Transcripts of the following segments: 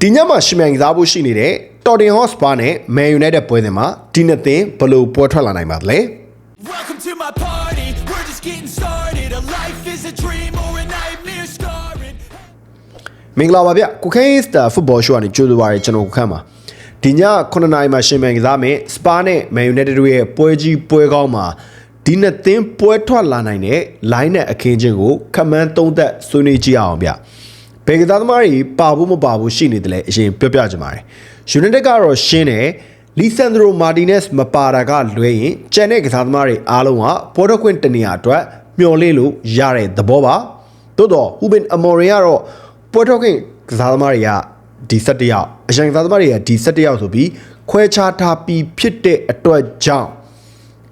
ဒီညမှာရှင်မြန်ကစားဖို့ရှိနေတဲ့ Tottenham Hotspur နဲ့ Man United ပွဲစဉ်မှာဒီနှစ်သင်းဘယ်လိုပွဲထွက်လာနိုင်ပါသလဲ Welcome to my party. We're just getting started. A life is a dream or a nightmare scarring. မင်္ဂလာပါဗျကိုခိုင်းစတာဖုတ်ဘောရှိုးကနေကြိုးဆိုပါရကျွန်တော်ကိုခန့်ပါဒီည9နာရီမှာရှင်မြန်ကစားမယ်စပါနဲ့ Man United တို့ရဲ့ပွဲကြီးပွဲကောင်းမှာဒီနှစ်သင်းပွဲထွက်လာနိုင်တဲ့ line နဲ့အခင်းချင်းကိုခက်မှန်းသုံးသက်ဆွေးနွေးကြည့်အောင်ဗျ ဘယ်ကစားသမားတွေပါဖို့မပါဖို့ရှိနေတယ်လဲအရင်ပြောပြကြပါမယ် United ကတော့ရှင်းတယ်လီဆန်ဒရိုမာတီနက်စ်မပါတာကလွဲရင်ကျန်တဲ့ကစားသမားတွေအားလုံးကပေါ်တော့ခွင့်တနေရာအတွက်မျှော်လင့်လို့ရတဲ့သဘောပါသို့တော့ဟူဘင်အမော်ရီကတော့ပွဲတော်ခင်ကစားသမားတွေကဒီ17ယောက်အရင်ကစားသမားတွေကဒီ17ယောက်ဆိုပြီးခွဲခြားထားပြီးဖြစ်တဲ့အတွက်ကြောင့်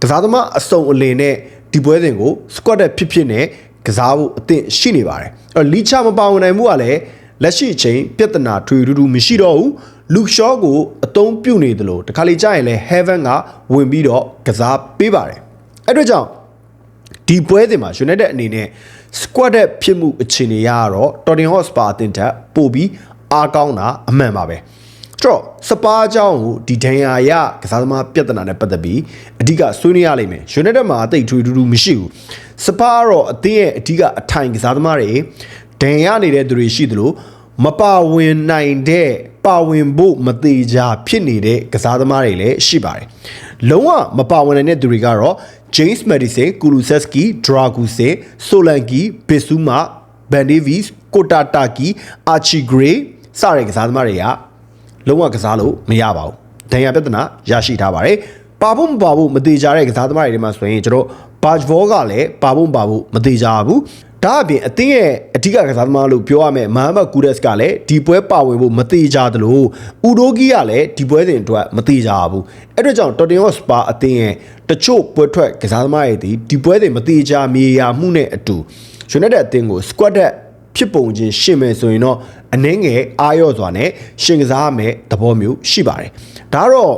ကစားသမားအစုံအလင်နဲ့ဒီပွဲစဉ်ကို squad တက်ဖြစ်ဖြစ်နဲ့ ကစားဖို့အသင့်ရှိနေပါတယ်အဲ့တော့လီချာမပါဝင်နိုင်မှုကလည်းလက်ရှိအချိန်ပြဿနာထွေထူးထူးမရှိတော့ဘူးလူရှော့ကိုအသုံးပြုနေတယ်လို့တခါလေကြာရင်လဲ heaven ကဝင်ပြီးတော့ကစားပေးပါတယ်အဲ့အတွက်ကြောင့်ဒီပွဲစဉ်မှာ United အနေနဲ့ squad တဲ့ဖြစ်မှုအခြေအနေရတော့ Tottenham Hotspur အသင်းထက်ပိုပြီးအားကောင်းတာအမှန်ပါပဲအဲ့ တော့စပါးအကြောင်းကိုဒီဒဏ်ရာရကစားသမားပြဿနာနဲ့ပတ်သက်ပြီးအဓိကဆွေးနွေးရလိမ့်မယ် United မှာအသိထွေထူးထူးမရှိဘူးစပါးကတော့အသင်းရဲ့အဓိကအထိုင်ကစားသမားတွေဒဏ်ရာနေတဲ့သူတွေရှိသလိုမပါဝင်နိုင်တဲ့ပါဝင်ဖို့မသေးကြဖြစ်နေတဲ့ကစားသမားတွေလည်းရှိပါတယ်လုံးဝမပါဝင်နိုင်တဲ့သူတွေကတော့ James Madison, Kulusevski, Dragusin, Solanke, Bissouma, Ben Davies, Kotataki, Archie Gray စတဲ့ကစားသမားတွေက လုံးဝကစားလို့မရပါဘူး။ဒဏ်ရာပြဿနာရရှိထားပါတယ်။ပါဖို့မပါဖို့မသေးကြတဲ့ကစားသမားတွေထဲမှာဆိုရင်ကျွန်တော်ဘာဂျ်ဘောကလည်းပါဖို့မပါဖို့မသေးကြဘူး။ဒါအပြင်အသင်းရဲ့အဓိကကစားသမားလို့ပြောရမယ်မဟာမတ်ကူဒက်စ်ကလည်းဒီပွဲပါဝင်ဖို့မသေးကြသလိုဥဒိုဂီကလည်းဒီပွဲစဉ်အတွက်မသေးကြဘူး။အဲ့အတွက်ကြောင့်တော်တင်ဟော့စပါအသင်းရဲ့တချို့ပွဲထွက်ကစားသမားတွေဒီဒီပွဲစဉ်မသေးကြမြေယာမှုနဲ့အတူ United အသင်းကို squad တက် ဖြစ်ပုံချင်းရှင်းမယ်ဆိုရင်တော့အနှင်းငယ်အာရော့စွာနဲ့ရှင်ကစားမယ်သဘောမျိုးရှိပါတယ်ဒါတော့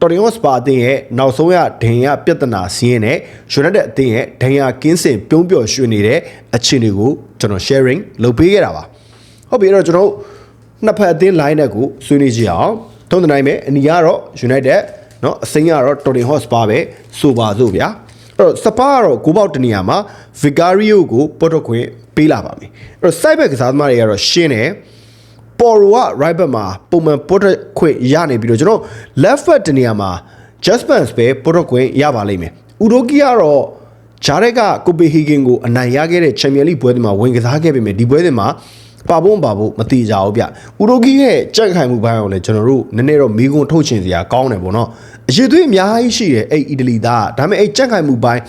တော်တင်ဟော့စပါအသင်းရဲ့နောက်ဆုံးရဒဏ်ရာပြဿနာစီးရင်နဲ့ United အသင်းရဲ့ဒဏ်ရာကင်းစင်ပြုံးပျော်ရွှင်နေတဲ့အခြေအနေကိုကျွန်တော် sharing လုပ်ပေးခဲ့တာပါဟုတ်ပြီအဲ့တော့ကျွန်တော်တို့နှစ်ဖက်အသင်း line နဲ့ကိုဆွေးနွေးကြည့်အောင်ထုံးတဲ့နိုင်ပဲအနီကတော့ United เนาะအစိမ်းကတော့ Tottenham Hotspur ပဲဆိုပါစို့ဗျာအဲ့တော့စပါကတော့ကိုပေါက်တနေရာမှာ Vicario ကိုပေါ်တော့ခွင့် ပေးလာပါမယ်အဲ့တော့ side back ကစားသမားတွေကတော့ရှင်းတယ်ပေါ်ရိုက right back မှာပုံမှန်ပေါ်တော့ခွင့်ရနေပြီးတော့ကျွန်တော် left back တနေရာမှာ Justmans ပဲပေါ်တော့ခွင့်ရပါလိမ့်မယ်ဥဒိုကီကတော့ဂျာရက်ကကိုပေဟီဂင်ကိုအနိုင်ရခဲ့တဲ့ချန်ပီယံလိပွဲတွေမှာဝင်ကစားခဲ့ပေမဲ့ဒီပွဲတွေမှာပါဖို့မပါဖို့မတိကြဘူးဗျဥဒိုကီရဲ့ကြက်ခိုင်မှုဘိုင်းအောင်လည်းကျွန်တော်တို့နည်းနည်းတော့မီးကွန်းထုတ်ချင်စရာကောင်းတယ်ပေါ့နော်အရေးသွေးအများကြီးရှိတယ်အဲ့အီတလီသားဒါပေမဲ့အဲ့ကြက်ခိုင်မှုဘိုင်း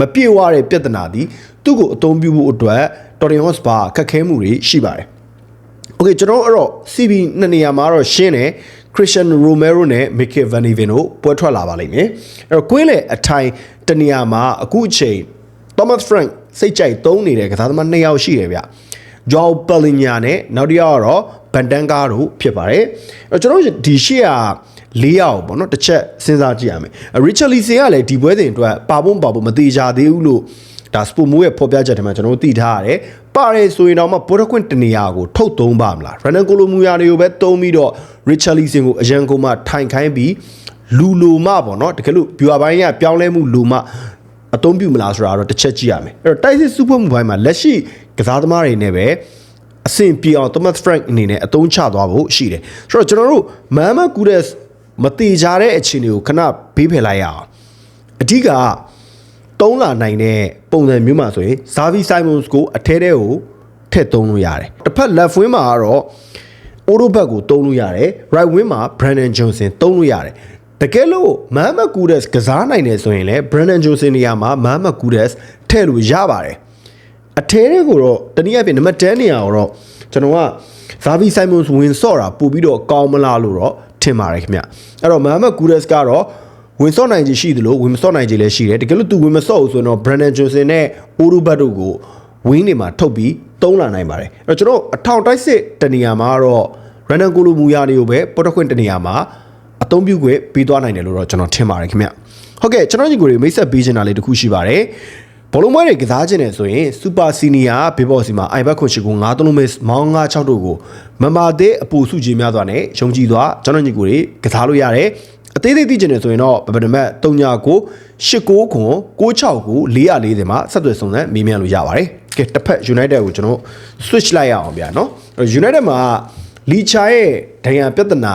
မပြေဝတဲ့ပြဿနာသည်သူ့ကိုအသုံးပြုဖို့အတွက် Tottenham Hotspur ခက်ခဲမှုတွေရှိပါတယ်။ Okay ကျွန်တော်အဲ့တော့ CB နှစ်နေရာမှာတော့ရှင်းတယ် Christian Romero နဲ့ Mikel Van Even တို့ပွဲထွက်လာပါလိမ့်မယ်။အဲ့တော့ကွင်းလေအထိုင်တနေရာမှာအခုအချိန် Thomas Frank စိတ်ကြိုက်သုံးနေတဲ့ကစားသမား၂ယောက်ရှိတယ်ဗျ။ Joao Palhinha နဲ့နောက်တစ်ယောက်ကတော့ Van Dijk တို့ဖြစ်ပါတယ်။အဲ့တော့ကျွန်တော်ဒီရှေ့က ၄ယောက်ပေါ့နော်တစ်ချက်စဉ်းစားကြည့်ရမယ် Richard Lee ကလည်းဒီပွဲစဉ်အတွက်ပါဖို့မပါဖို့မသေးကြသေးဘူးလို့ဒါစပိုမိုးရဲ့ဖော်ပြချက်ထဲမှာကျွန်တော်တို့သိထားရတယ်။ပါတယ်ဆိုရင်တော့မှပေါ်တကွင့်တနေရာကိုထုတ်သုံးပါမလား။ရန်နန်ကိုလိုမူယာတွေကိုပဲသုံးပြီးတော့ Richard Lee ကိုအရန်ကုန်မှထိုင်ခိုင်းပြီးလူလိုမပေါ့နော်တကယ်လို့ viewer ဘိုင်းကပြောင်းလဲမှုလူမအသုံးပြုမလားဆိုတာတော့တစ်ချက်ကြည့်ရမယ်။အဲ့တော့တိုက်စစ်စုဖွဲ့မှုဘိုင်းမှာလက်ရှိကစားသမားတွေနဲ့ပဲအဆင်ပြေအောင် Thomas Frank အနေနဲ့အသုံးချသွားဖို့ရှိတယ်။ဆိုတော့ကျွန်တော်တို့ Mohamed Kudus မတိကြတဲ့အခြေအနေကိုခဏဘေးဖယ်လိုက်ရအောင်။အဓိကတုံးလာနိုင်တဲ့ပုံစံမျိုးမှာဆိုရင် Xavi Simons ကိုအထဲထဲကိုထည့်သုံးလို့ရတယ်။တစ်ဖက် left wing မှာကတော့ Odo back ကိုသုံးလို့ရတယ်။ right wing မှာ Brandon Johnson သုံးလို့ရတယ်။တကယ်လို့ Mohamed Kudus ကစားနိုင်တယ်ဆိုရင်လည်း Brandon Johnson နေရာမှာ Mohamed Kudus ထည့်လို့ရပါတယ်။အထဲထဲကိုတော့တနည်းအားဖြင့်နံပါတ်10နေရာကိုတော့ကျွန်တော်က Xavi Simons ဝင်ဆော့တာပို့ပြီးတော့ကောင်းမလားလို့တော့ထင်ပါတယ်ခင်ဗျ။အဲ့တော့ Mohamed Kudus ကတော့ဝင်ဆော့နိုင်ခြင်းရှိသလိုဝင်မဆော့နိုင်ခြင်းလည်းရှိတယ်တကယ်လို့သူဝင်မဆော့ဘူးဆိုရင်တော့ Brandon Johnson နဲ့ Orubat တို့ကိုဝင်းနေမှာထုတ်ပြီးသုံးလာနိုင်ပါတယ်အဲ့တော့ကျွန်တော်အထောင်တိုက်စစ်တနေရာမှာတော့ Random Kolo မူယာတွေကိုပဲပေါ်တော့ခွင့်တနေရာမှာအသုံးပြုခွင့်ပေးသွားနိုင်တယ်လို့တော့ကျွန်တော်ထင်ပါတယ်ခင်ဗျဟုတ်ကဲ့ကျွန်တော်ညီကိုတွေမိတ်ဆက်ပေးချင်တာလေးတစ်ခုရှိပါတယ် ဘဘောလုံးပွဲတွေကစားခြင်းနဲ့ဆိုရင်စူပါစီနီယာဘေးဘော်စီမှာအိုင်ဘတ်ခွန်ရှိကို9လုံးမဲမောင်း96တို့ကိုမမာသေးအပူစုကြီးများစွာနဲ့ရှုံးကြည့်သွားကျွန်တော်ညီကိုတွေကစားလို့ရတယ်အသေးသေးသိကျင်နေဆိုရင်တော့ဗပဒမတ်39 89ခွန်96ကို440မှာဆက်သွယ်စုံစမ်းမေးမြန်းလို့ရပါတယ်ကဲတစ်ဖက် United ကိုကျွန်တော် switch လိုက်ရအောင်ဗျာနော်အဲ့တော့ United မှာလီချာရဲ့ဒဏ်ရာပြဿနာ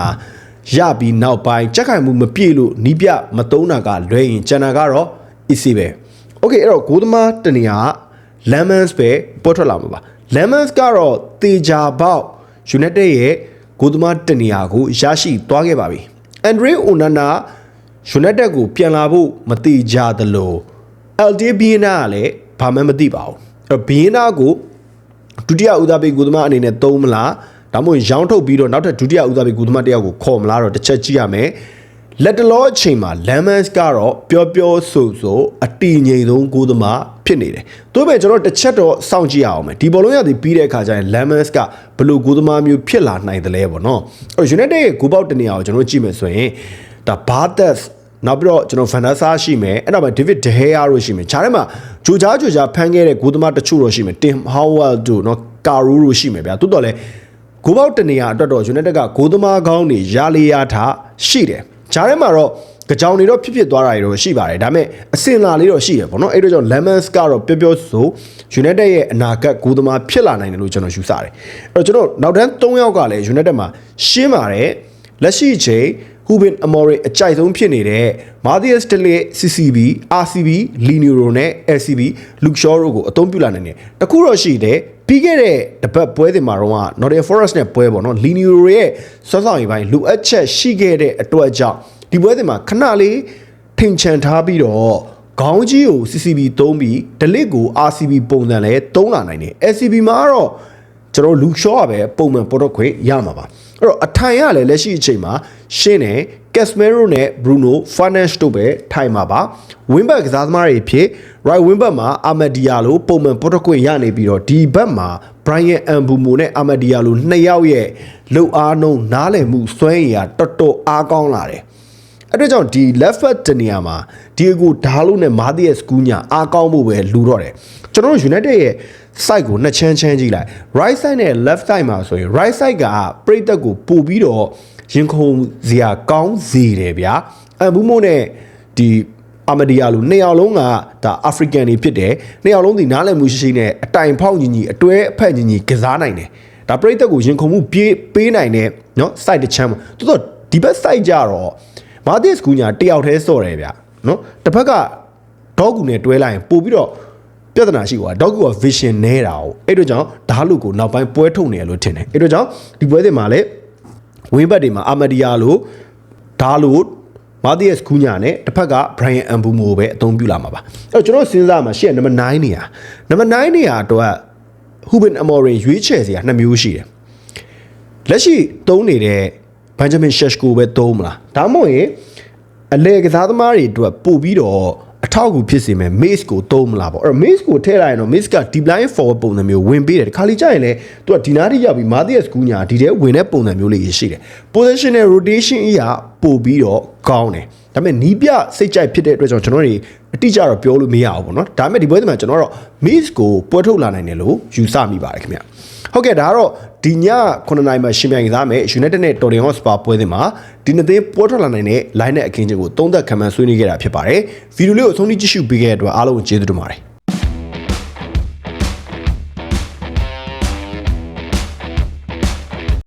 ရပြီးနောက်ပိုင်းကြက်ခိုင်မှုမပြည့်လို့နီးပြမတုံးတာကလွဲရင်ကျန်တာကတော့ easy ပဲ โอเคအဲ့တော့ဂိုးသမားတနေရာ lemons ပဲပေါ်ထွက်လာမှာပါ lemons ကတော့တေချာပေါက် united ရဲ့ဂိုးသမားတနေရာကိုရရှိသွားခဲ့ပါပြီ andre onana united ကိုပြန်လာဖို့မတိကြသလို ld biena ကလည်းဘာမှမသိပါဘူးအဲ့တော့ biena ကိုဒုတိယဦးသားပေးဂိုးသမားအနေနဲ့သုံးမလားဒါမှမဟုတ်ရောင်းထုတ်ပြီးတော့နောက်ထပ်ဒုတိယဦးသားပေးဂိုးသမားတစ်ယောက်ကိုခေါ်မလားတော့တစ်ချက်ကြည့်ရမယ် လက်တလောအချိန်မှာ Lemons ကတော့ပျော်ပျော်ဆိုဆိုအတီငိမ့်ဆုံးကိုသမားဖြစ်နေတယ်။သို့ပေမဲ့ကျွန်တော်တစ်ချက်တော့စောင့်ကြည့်ရအောင်မယ်။ဒီဘောလုံးရသည်ပြီးတဲ့အခါကျရင် Lemons ကဘလို့ကိုသမားမျိုးဖြစ်လာနိုင်တယ်လဲပေါ့နော်။အဲ့ United ရဲ့ဂိုးပေါက်တနေရာကိုကျွန်တော်ကြည့်မယ်ဆိုရင်ဒါ Bartes နောက်ပြီးတော့ကျွန်တော်ဗန်ဒါဆာရှိမယ်အဲ့နောက်မှာဒေးဗစ်ဒဟဲယာတို့ရှိမယ်ခြားထဲမှာဂျိုကြားဂျိုကြားဖမ်းခဲ့တဲ့ဂိုးသမားတချို့တော့ရှိမယ်တင်ဟောင်းဝဲတို့နော်ကာရူတို့ရှိမယ်ဗျာတိုးတော်လဲဂိုးပေါက်တနေရာအတွက်တော့ United ကဂိုးသမားကောင်းတွေရာလီယာထရှိတယ် ခြားထဲမှာတော့ကြောင်တွေတော့ဖြစ်ဖြစ်သွားတာတွေတော့ရှိပါတယ်ဒါပေမဲ့အစင်လာလေးတော့ရှိရပေါ့နော်အဲ့တော့ကြောင့် Lemons ကတော့ပြောပြောဆို United ရဲ့အနာဂတ်ဂိုးသမားဖြစ်လာနိုင်တယ်လို့ကျွန်တော်ယူဆတယ်အဲ့တော့ကျွန်တော်နောက်တန်း3ယောက်ကလည်း United မှာရှင်းပါတယ်လက်ရှိအချိန် ဟူဘင်အမော်ရီအကြိုက်ဆုံးဖြစ်နေတဲ့မာသီယက်စတလစ် CCB RCB လီနီရိုနဲ့ LCB လူရှောတို့ကိုအသုံးပြုလာနိုင်တယ်တခုတော့ရှိတယ်ပြီးခဲ့တဲ့တပတ်ပွဲတွေမှာတော့ Nottingham Forest နဲ့ပွဲပေါ့နော်လီနီရိုရဲ့စောစောင်းရေးပိုင်းလိုအပ်ချက်ရှိခဲ့တဲ့အတွက်ကြောင့်ဒီပွဲတွေမှာခဏလေးထိန်ချန်ထားပြီးတော့ခေါင်းကြီးကို CCB သုံးပြီးဒလစ်ကို RCB ပုံစံလဲသုံးလာနိုင်တယ် LCB မှာကတော့ ကျွန်တော်လူရှော့ကပဲပုံမှန်ပေါ်တော့ခွင့်ရမှာပါအဲ့တော့အထိုင်ရလည်းလက်ရှိအချိန်မှာရှင်းတယ်ကက်စမဲရိုနဲ့ဘရူနိုဖာနက်တို့ပဲထိုင်မှာပါဝင်းဘက်ကစားသမားတွေဖြစ် right wing back မှာအာမဒီယာလိုပုံမှန်ပေါ်တော့ခွင့်ရနေပြီးတော့ဒီဘက်မှာ Brian Ambumo နဲ့အာမဒီယာလိုနှစ်ယောက်ရဲ့လှုပ်အားနှုံးနားလည်မှုစွမ်းရည်ကတော်တော်အားကောင်းလာတယ် အဲ့တော့ကြောင့်ဒီ left back တနေရာမှာဒီအကိုဒါလို့နဲ့မာတီးရဲ့စကူးညာအားကောင်းဖို့ပဲလူတော့တယ်ကျွန်တော်တို့ United ရဲ့ side ကိုနှစ်ချမ်းချမ်းကြည့်လိုက် right side နဲ့ left side မှာဆိုရင် right side ကပြိတက်ကိုပို့ပြီးတော့ရင်ခုန်စရာကောင်းစေတယ်ဗျာအမ်ဘူးမို့နဲ့ဒီအာမဒီယာလိုနှစ်ယောက်လုံးကဒါအာဖရိကန်တွေဖြစ်တယ်နှစ်ယောက်လုံးဒီနားလည်မှုရှိရှိနဲ့အတိုင်ဖောက်ညီညီအတွဲအဖက်ညီညီကစားနိုင်တယ်ဒါပြိတက်ကိုရင်ခုန်မှုပြေးပေးနိုင်တယ်နော် side တစ်ချမ်းတော်တော်ဒီဘက် side ကြတော့ မာသီစကူညာတယောက်တည်းစော့တယ်ဗျเนาะတစ်ဖက်ကဒေါကူနဲ့တွဲလိုက်ရင်ပို့ပြီးတော့ပြဿနာရှိကွာဒေါကူက vision နေတာ哦အဲ့တို့ကြောင့်ဓာတ်လူကိုနောက်ပိုင်းပွဲထုတ်နေရလို့ထင်တယ်အဲ့တို့ကြောင့်ဒီပွဲတွေမှာလည်းဝင်းဘက်တွေမှာအာမဒီယာလိုဓာတ်လူမာသီယက်စကူညာနဲ့တစ်ဖက်က Brian Ambumo ပဲအသုံးပြုလာမှာပါအဲ့တော့ကျွန်တော်စဉ်းစားမှာရှေ့နံပါတ်9နေရာနံပါတ်9နေရာအတွက် Huben Amorim ရွေးချယ်စရာနှစ်မျိုးရှိတယ်လက်ရှိသုံးနေတဲ့ Benjamin Sheshko ပဲသုံးမလားဒါမှမဟုတ်ရင်အလေကစားသမားတွေအတွက်ပို့ပြီးတော့အထောက်အကူဖြစ်စေမယ် Mace ကိုသုံးမလားပေါ့အဲ့တော့ Mace ကိုထည့်လိုက်ရင်တော့ Mace က deep line forward ပုံစံမျိုးဝင်ပေးတယ်ဒီခါလီကြရင်လည်းသူကဒီနားထိရောက်ပြီး Matthias ကူညာဒီထဲဝင်တဲ့ပုံစံမျိုးလေးရှိတယ် positional rotation အရာပို့ပြီးတော့ကောင်းတယ်ဒါပေမဲ့နီးပြစိတ်ကြိုက်ဖြစ်တဲ့အတွက်ကြောင့်ကျွန်တော်တွေအတိအကျတော့ပြောလို့မရဘူးပေါ့နော်ဒါပေမဲ့ဒီပွဲတွေမှာကျွန်တော်တော့ Mace ကိုပွဲထုတ်လာနိုင်တယ်လို့ယူဆမိပါတယ်ခင်ဗျဟုတ်ကဲ့ဒါကတော့ ဒီည9နိုင်မှာရှင်ပြိုင်ကစားမယ် United နဲ့ Tottenham Hotspur ပွဲစဉ်မှာဒီနှစ်သိန်းပွဲထွက်လာနိုင်တဲ့ line နဲ့အခင်းချင်းကိုသုံးသက်ခံမှန်းဆွေးနွေးခဲ့တာဖြစ်ပါတယ်ဗီဒီယိုလေးကိုအဆုံးထိကြည့်ရှုပေးခဲ့တဲ့အတွက်အားလုံးကိုကျေးဇူးတင်ပါတယ်